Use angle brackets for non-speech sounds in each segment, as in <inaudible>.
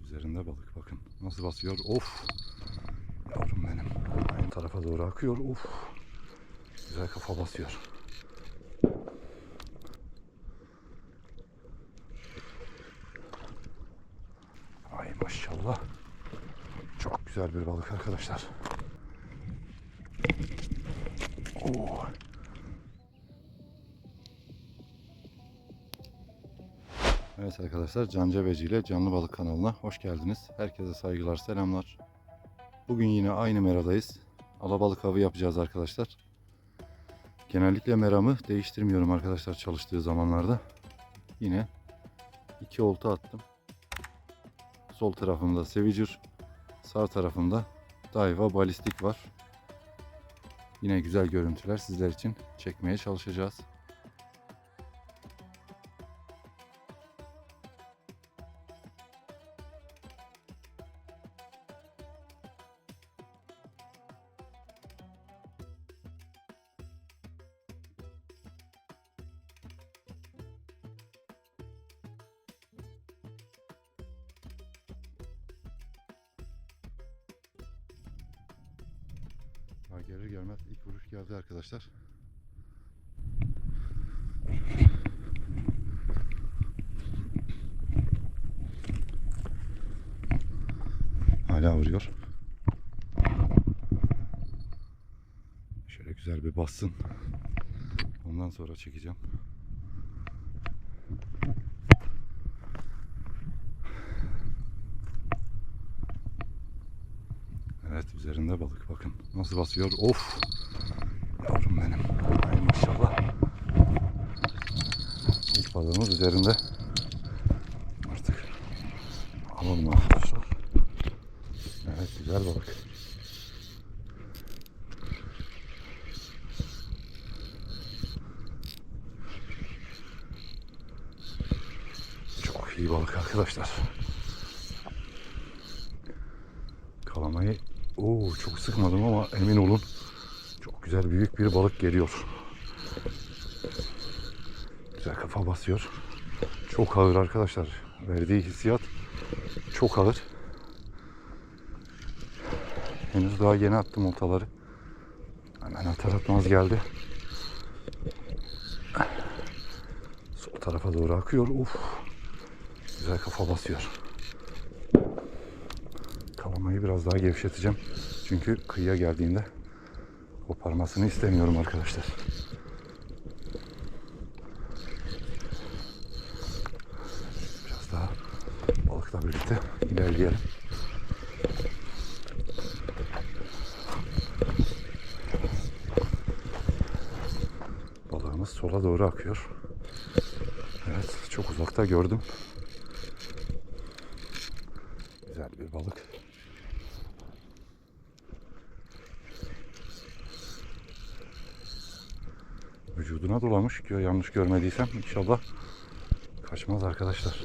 Evet üzerinde balık bakın. Nasıl basıyor? Of. Yavrum benim. Aynı tarafa doğru akıyor. Of. Güzel kafa basıyor. Ay maşallah. Çok güzel bir balık arkadaşlar. Oo. Evet arkadaşlar Can Cebeci ile Canlı Balık kanalına hoş geldiniz. Herkese saygılar, selamlar. Bugün yine aynı meradayız. Alabalık avı yapacağız arkadaşlar. Genellikle meramı değiştirmiyorum arkadaşlar çalıştığı zamanlarda. Yine iki olta attım. Sol tarafımda Sevicur, sağ tarafımda Daiwa Balistik var. Yine güzel görüntüler sizler için çekmeye çalışacağız. Gelir gelmez ilk vuruş geldi arkadaşlar. Hala vuruyor. Şöyle güzel bir bassın. Ondan sonra çekeceğim. Evet üzerinde balık bakın. Nasıl basıyor? Of. Yavrum benim. Ay maşallah. İlk balığımız üzerinde. Artık alalım arkadaşlar. Evet güzel balık. Çok iyi balık arkadaşlar. Kalamayı Oo, çok sıkmadım ama emin olun çok güzel büyük bir balık geliyor. Güzel kafa basıyor. Çok ağır arkadaşlar. Verdiği hissiyat çok ağır. Henüz daha yeni attım oltaları. Hemen atar atmaz geldi. Sol tarafa doğru akıyor. Uf. Güzel kafa basıyor. Kalamayı biraz daha gevşeteceğim. Çünkü kıyıya geldiğinde koparmasını istemiyorum arkadaşlar. Biraz daha balıkla birlikte ilerleyelim. Balığımız sola doğru akıyor. Evet, çok uzakta gördüm. Güzel bir balık. Vücuduna dolamış yanlış görmediysem inşallah kaçmaz arkadaşlar.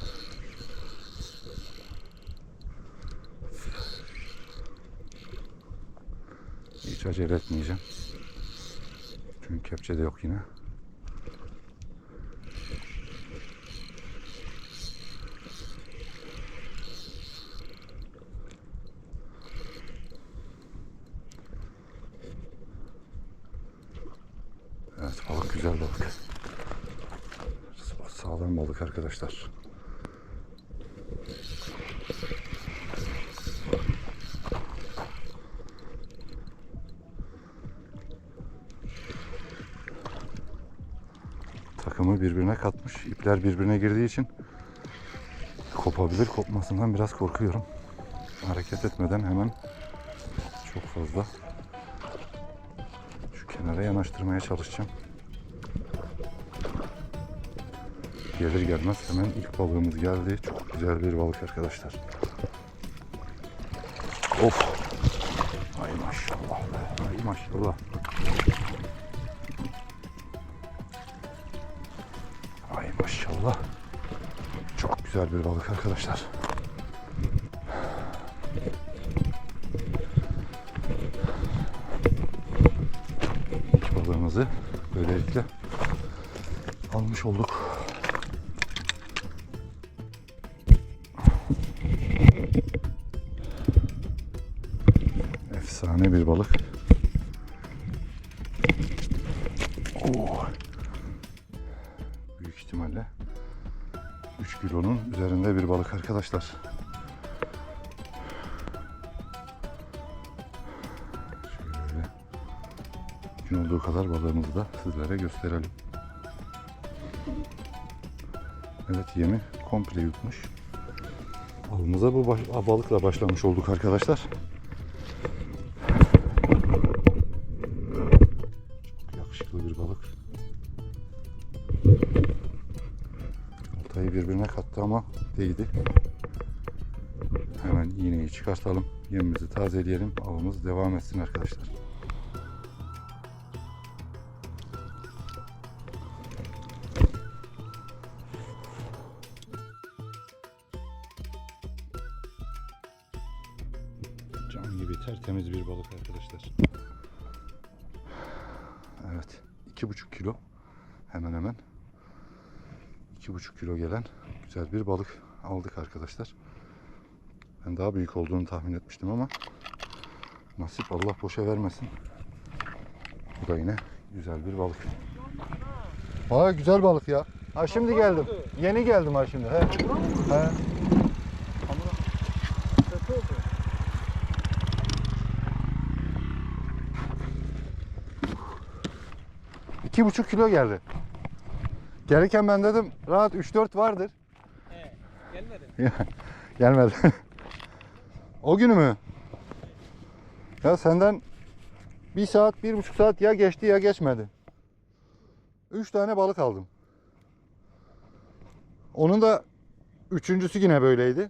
Hiç acele etmeyeceğim. Çünkü kepçe de yok yine. Evet balık güzel balık. Sağlam balık arkadaşlar. Takımı birbirine katmış. İpler birbirine girdiği için kopabilir. Kopmasından biraz korkuyorum. Hareket etmeden hemen çok fazla kenara yanaştırmaya çalışacağım. Gelir gelmez hemen ilk balığımız geldi. Çok güzel bir balık arkadaşlar. Of. Ay maşallah be. Ay maşallah. Ay maşallah. Çok güzel bir balık arkadaşlar. almış olduk. Efsane bir balık. Oo. Büyük ihtimalle 3 kilonun üzerinde bir balık arkadaşlar. Şöyle mümkün olduğu kadar balığımızı da sizlere gösterelim. Evet yemi komple yutmuş. Avımıza bu baş- balıkla başlamış olduk arkadaşlar. Çok yakışıklı bir balık. Oltayı birbirine kattı ama değdi. Hemen iğneyi çıkartalım. Yemimizi tazeleyelim. Avımız devam etsin arkadaşlar. Gibi tertemiz bir balık arkadaşlar. Evet. iki buçuk kilo. Hemen hemen. iki buçuk kilo gelen güzel bir balık aldık arkadaşlar. Ben daha büyük olduğunu tahmin etmiştim ama nasip Allah boşa vermesin. Bu da yine güzel bir balık. Aa güzel balık ya. Ha şimdi geldim. Yeni geldim ha şimdi. He. He. İki buçuk kilo geldi. Gelirken ben dedim rahat 3-4 vardır. He, gelmedi. <laughs> Gelmedi. o günü mü? Ya senden bir saat, bir buçuk saat ya geçti ya geçmedi. Üç tane balık aldım. Onun da üçüncüsü yine böyleydi.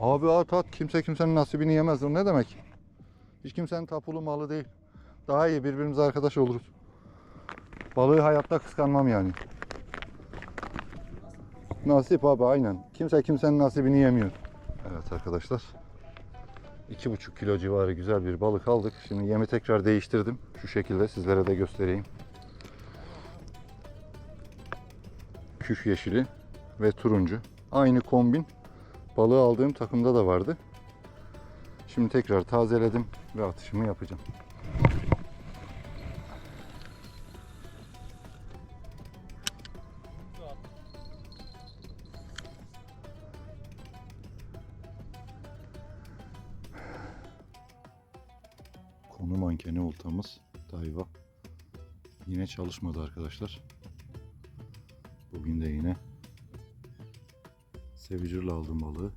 Abi at at kimse kimsenin nasibini yemez. O ne demek? Hiç kimsenin tapulu malı değil. Daha iyi birbirimize arkadaş oluruz. Balığı hayatta kıskanmam yani. Nasip abi aynen. Kimse kimsenin nasibini yemiyor. Evet arkadaşlar. 2,5 kilo civarı güzel bir balık aldık. Şimdi yemi tekrar değiştirdim. Şu şekilde sizlere de göstereyim. Küf yeşili ve turuncu. Aynı kombin balığı aldığım takımda da vardı. Şimdi tekrar tazeledim ve atışımı yapacağım. Mankeni oltamız Daiwa. Yine çalışmadı arkadaşlar. Bugün de yine Sevicer'la aldım balığı.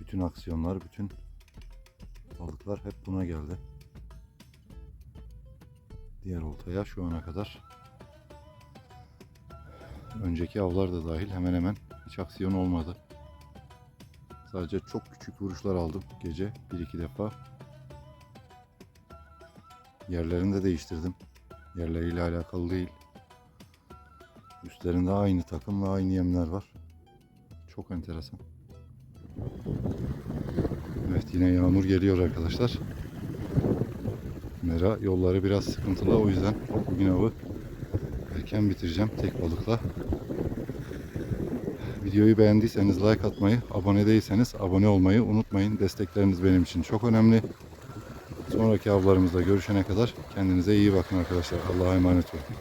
Bütün aksiyonlar, bütün balıklar hep buna geldi. Diğer oltaya şu ana kadar önceki avlar da dahil hemen hemen hiç aksiyon olmadı. Sadece çok küçük vuruşlar aldım gece bir iki defa. Yerlerini de değiştirdim. Yerleriyle alakalı değil. Üstlerinde aynı takım ve aynı yemler var. Çok enteresan. Evet yine yağmur geliyor arkadaşlar. Mera yolları biraz sıkıntılı o yüzden bugün avı erken bitireceğim tek balıkla. Videoyu beğendiyseniz like atmayı, abone değilseniz abone olmayı unutmayın. Destekleriniz benim için çok önemli. Sonraki avlarımızda görüşene kadar kendinize iyi bakın arkadaşlar. Allah'a emanet olun.